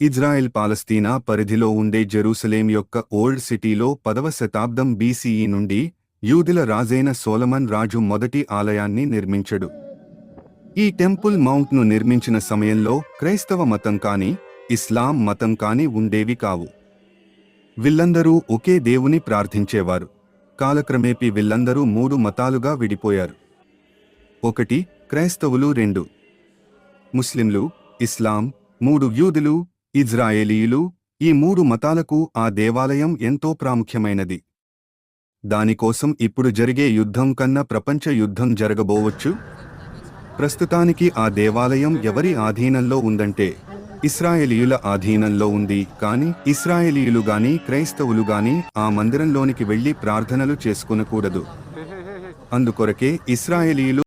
Israel పాలస్తీనా పరిధిలో ఉండే Jerusalem యొక్క ఓల్డ్ సిటీలో పదవ శతాబ్దం బీసీఈ నుండి యూదుల రాజైన సోలమన్ రాజు మొదటి ఆలయాన్ని నిర్మించడు. ఈ టెంపుల్ మౌంట్ను నిర్మించిన సమయంలో క్రైస్తవ మతం కాని ఇస్లాం మతం కాని ఉండేవి కావు. వీళ్ళందరూ ఒకే దేవుని ప్రార్థించేవారు. కాలక్రమేపీ వీళ్ళందరూ మూడు మతాలుగా విడిపోయారు. ఒకటి క్రైస్తవులు రెండు. ముస్లింలు ఇస్లాం మూడు యూదులు ఇజ్రాయేలీయులు ఈ మూడు మతాలకు ఆ దేవాలయం ఎంతో ప్రాముఖ్యమైనది. దానికోసం ఇప్పుడు జరిగే యుద్ధం కన్నా ప్రపంచ యుద్ధం జరగబోవచ్చు. ప్రస్తుతానికి ఆ దేవాలయం ఎవరి ఆధీనంలో ఉందంటే ఇస్రాయేలీయుల ఆధీనంలో ఉంది కాని ఇస్రాయేలీయులు గాని క్రైస్తవులు గాని ఆ మందిరంలోనికి వెళ్ళి ప్రార్థనలు చేసుకునకూడదు. అందుకొరకే ఇస్రాయేలీయులు